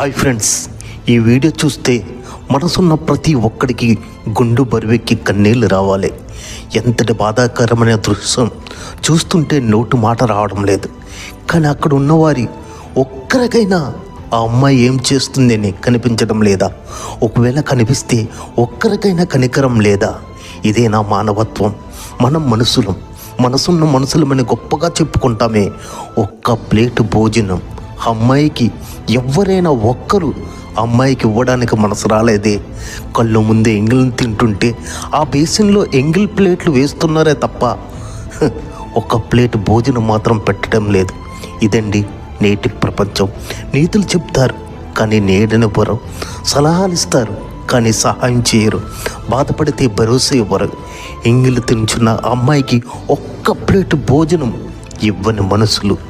Hi friends ఈ video చూస్తే మనసున్న ప్రతి ఒక్కడికి గుండు బరువెక్కి కన్నీళ్ళు రావాలి. ఎంతటి బాధాకరమైన దృశ్యం చూస్తుంటే నోటు మాట రావడం లేదు. కానీ అక్కడ ఉన్నవారి ఒక్కరికైనా ఆ అమ్మాయి ఏం చేస్తుందని కనిపించడం లేదా? ఒకవేళ కనిపిస్తే ఒక్కరికైనా కనికరం లేదా? ఇదే నా మానవత్వం. మనం మనుషులం. మనసున్న మనుషులమని గొప్పగా చెప్పుకుంటామే. ఒక్క ప్లేటు భోజనం. అమ్మాయికి ఎవరైనా ఒక్కరు అమ్మాయికి ఇవ్వడానికి మనసు రాలేదే. కళ్ళు ముందే ఎంగిల్ని తింటుంటే ఆ బేసిన్లో ఎంగిల్ ప్లేట్లు వేస్తున్నారే తప్ప. ఒక ప్లేట్ భోజనం మాత్రం పెట్టడం లేదు. ఇదండి నేటి ప్రపంచం. నీతులు చెప్తారు కానీ నేడనివ్వరు సలహాలు ఇస్తారు కానీ సహాయం చేయరు. బాధపడితే భరోసా ఇవ్వరు. ఎంగిలి తించున్న అమ్మాయికి ఒక్క ప్లేట్ భోజనం ఇవ్వని మనసులు.